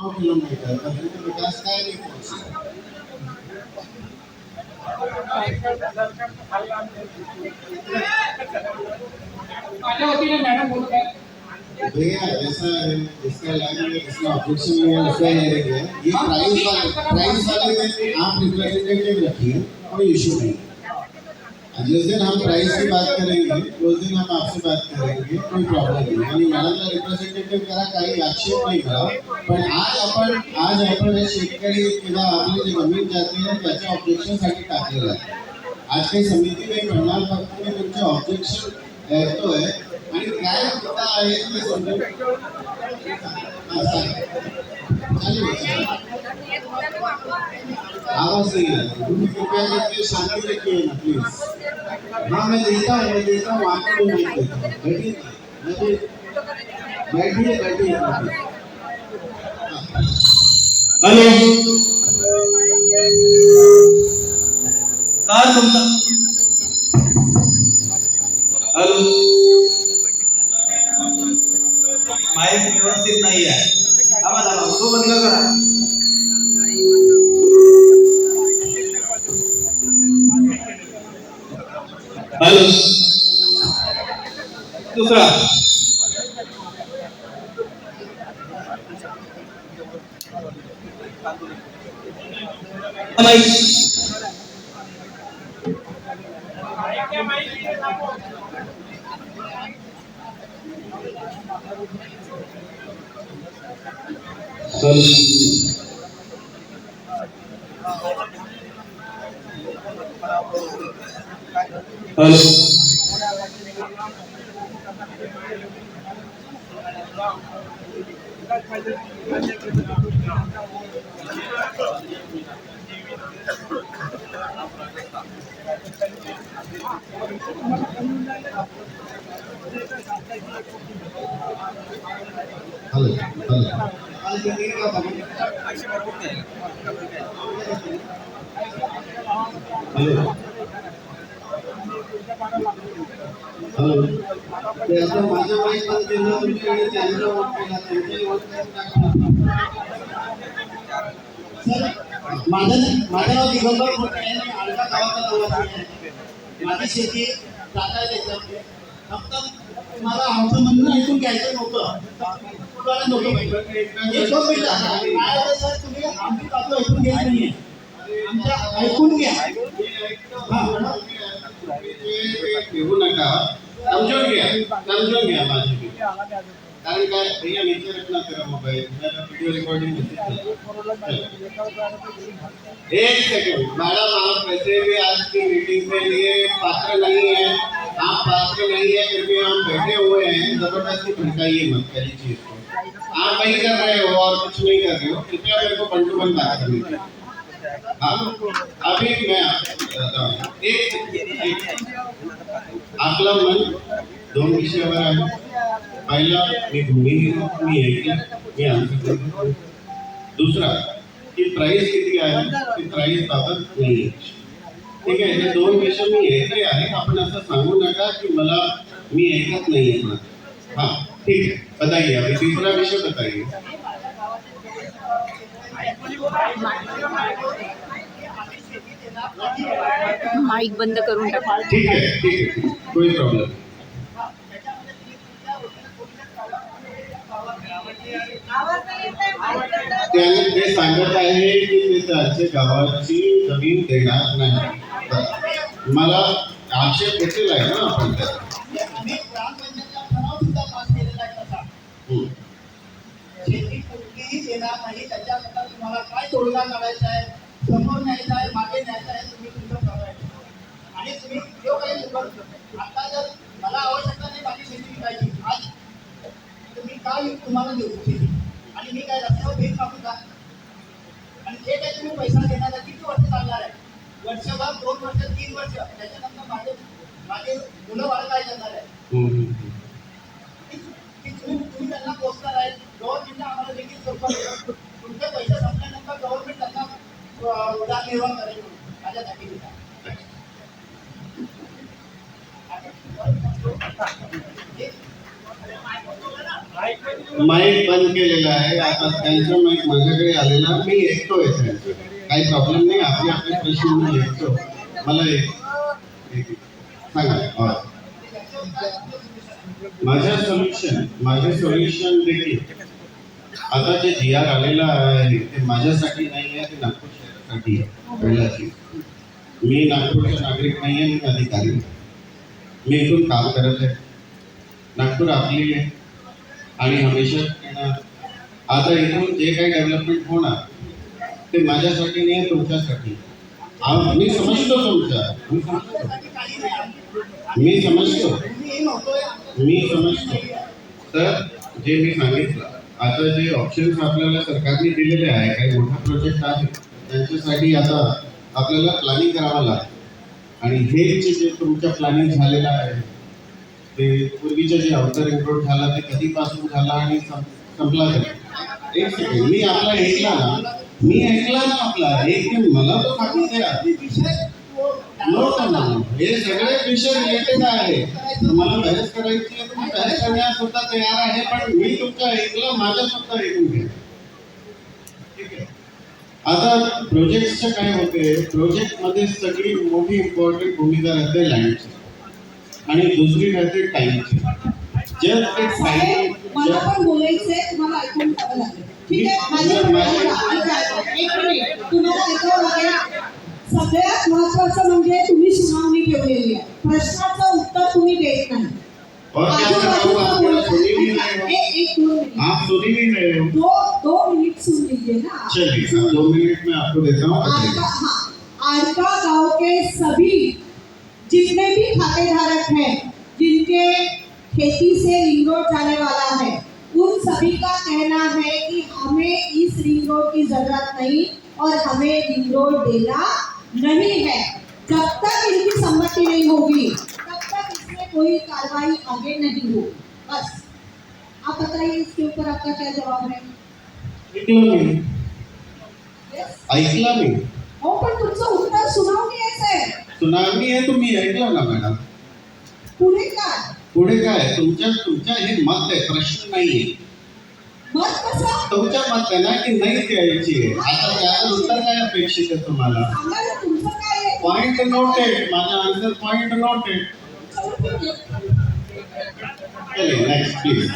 Kilometre? विकास बोलत आहे भैया ऐसा है, इसका लाइन इसका ऑब्जेक्शन में उसका ये है। कि ये प्राइस वाले प्राइस वाले आप रिप्रेजेंटेटिव रखिए, कोई इशू नहीं। जिस दिन हम प्राइस की बात करेंगे, उस दिन हम आपसे बात करेंगे, कोई प्रॉब्लेम नहीं। आणि मॅडमला रिप्रेझेंटेटिव्ह करा, काही आक्षेप नाही करा। पण आज आपण आज आपण हे शेतकरी किंवा आपली जी ज़मीन जाते आहे त्याच्या ऑब्जेक्शनसाठी टाकलेलं आहे आज काही समिती नाही म्हणणार फक्त मी तुमचे ऑब्जेक्शन ऐकतोय आणि काय मुद्दा आहे ते समजून. आवाज़ नहीं आ रहा तुम कृपया शांति ना प्लीज़ हाँ मैं देता हूँ मैं देता हूँ आपको भी मैं देता हूँ बैठिए बैठिए बैठिए हॅलो। सर तुमचा हॅलो। माईक व्यवस्थित नाही आहे थांबा थांबा तो बंद करा। Deus do fraco. Mas vamos Hello. माझ्या तुमच्याकडे त्यांच्याही माझं माझं नाव दिगंबर आहे मी गावाचा आहे माझी शेती त्याच्यामध्ये फक्त मला आमचं म्हणणं ऐकून घ्यायचं नव्हतं तुम्हाला नव्हतं पाहिजे एक दोन मिनिटं काय सर तुम्ही आमची बाजू ऐकून घेत नाहीये आमच्या ऐकून घ्या हा. घेऊ नका समजून घ्या समजून घ्या माझी कारण काय भैया नीचे रखना तेरा मोबाइल। मेरा वीडियो रिकॉर्डिंग एक सेकंड मैडम आप वैसे भी आज की मीटिंग के लिए पात्र नहीं है। आप पात्र नहीं है फिर भी हम बैठे हुए हैं। ज़बरदस्ती भड़काइए मत पहली चीज़ को आप वही कर रहे हो और कुछ नहीं कर रहे हो। कृपया मेरे को बंटू बन बात करनी दीजिए। हाँ अभी मैं आपको बताता हूँ। एक आपला मन, दोन विषयावर आहे पहिला मी भूमिहीन मी ऐकलं मी आन्सर दुसरा की प्राइस किती आहे ती नाही ठीक आहे हे दोन विषय मी ऐकले आहे आपण असं सांगू नका की मला मी ऐकत नाही आहे हा, ठीक आहे बताइए अभी तीसरा विषय बताइए। माईक बंद करून टाका. ठीक आहे ठीक आहे. कोई प्रॉब्लेम त्याने ते सांगत आहे की ते त्याचे गावाची जमीन देणार नाही. मला आक्षेप घेतलेला आहे ना आपण त्याला. येणार देणार नाही त्याच्याकरता तुम्हाला काय तोडगा काढायचा आहे समोर न्यायचा आहे मागे न्यायचा आहे तुम्ही तुमचं करायचं आणि तुम्ही जो काही निवड आता जर मला आवश्यकता नाही माझी शेती विकायची आज तुम्ही काय तुम्हाला देऊ शेती आणि मी काय रस्त्यावर भेट मागू का? आणि जे काही तुम्ही पैसा देणार आहे किती वर्ष चालणार आहे? वर्षभर दोन वर्ष तीन वर्ष त्याच्यानंतर माझे माझे मुलं वाढ काय करणार आहे? तुमचे पैसे संपल्यानंतर गव्हर्नमेंट त्यांना उदरनिर्वाह करेल माझ्यासाठी बंद माझ्याकडे आलेला मी ऐकतोय काही प्रॉब्लेम नाही आपले आपले प्रश्न मी ऐकतो मला सांगा हा. माझं सोल्युशन माझे सोल्युशन देखील आता जे जी आर आलेला आहे ते माझ्यासाठी नाही आहे ते नागपूर शहरासाठी आहे पहिल्याची मी नागपूरचा नागरिक नाही आहे मी अधिकारी मी इथून काम करत आहे. नागपूर आपली आहे. आणि हमेशा येणार आता इथून जे काही डेव्हलपमेंट होणार ते माझ्यासाठी नाही आहे तुमच्यासाठी मी समजतो तुमचा. मी समजतो. मी समजतो. मी समजतो. तर जे मी सांगितलं आता जे ऑप्शन्स आपल्याला सरकारने दिलेले आहे काही मोठा प्रोजेक्ट आहे त्यांच्यासाठी आता आपल्याला प्लॅनिंग करावं लागेल. आणि हे जे तुमच्या प्लॅनिंग झालेलं आहे ते पूर्वीचं जे अवतर रिंग रोड झाला ते कधीपासून झाला आणि संपला कधी एक सेकंड मी आपला ऐकला ना मी ऐकला ना आपला एक मला तो सांगू द्या. नो हे सगळे विषय रिलेटेड आहे. तुम्हाला बहस करायची आहे तुम्ही करण्यास सुद्धा तयार आहे पण मी तुमचं ऐकलं माझं सुद्धा ऐकून घ्या. आता प्रोजेक्टचं काय होते? प्रोजेक्टमध्ये सगळी मोठी इम्पॉर्टंट भूमिका राहते लँडची आणि दुसरी राहते टाइमची जर ते साहेब, मला टाइम पण बोलायचंय तुम्हाला ऐकून घ्यावं लागेल. ठीक आहे? माझ्या ऐका, ऐका, ऐका. एक मिनिट. तुम्हाला ऐकावं लागेल? सगळ्यात महत्वाचं म्हणजे तुम्ही सुनावणी ठेवलेली आहे. प्रश्नाचं उत्तर तुम्ही देत नाही. हूँ आप सुन नहीं रहे हो. दो दो मिनिट सुन लीजिए ना. चलिए दो मिनट में आपको देता आरका हाँ. आरका गाँव के सभी जितने भी खातेधारक हैं जिनके खेती से रिंग रोड जाने वाला है उन सभी का कहना है कि हमें इस रिंग रोड की ज़रूरत नहीं और हमें रिंग रोड देना नहीं है। जब तक इनकी सम्मति नहीं होगी तब तक इसमें कोई कार्रवाई आगे नहीं होगी। बस। आप बताइए इसके ऊपर आपका क्या जवाब है? ऐकलं मी। हो पण तुमचं उत्तर सुनावणी आहे सुनामी आहे तुम्ही ऐकलं ना मॅडम। पुढे काय पुढे काय तुमच्या तुमच्या हे मत आहे प्रश्न नाहीये मत तुमच्या मत आहे ना की नाही द्यायची आहे? आता त्याचं उत्तर काय अपेक्षित आहे तुम्हाला? पॉइंट नोटेड माझा answer point noted next please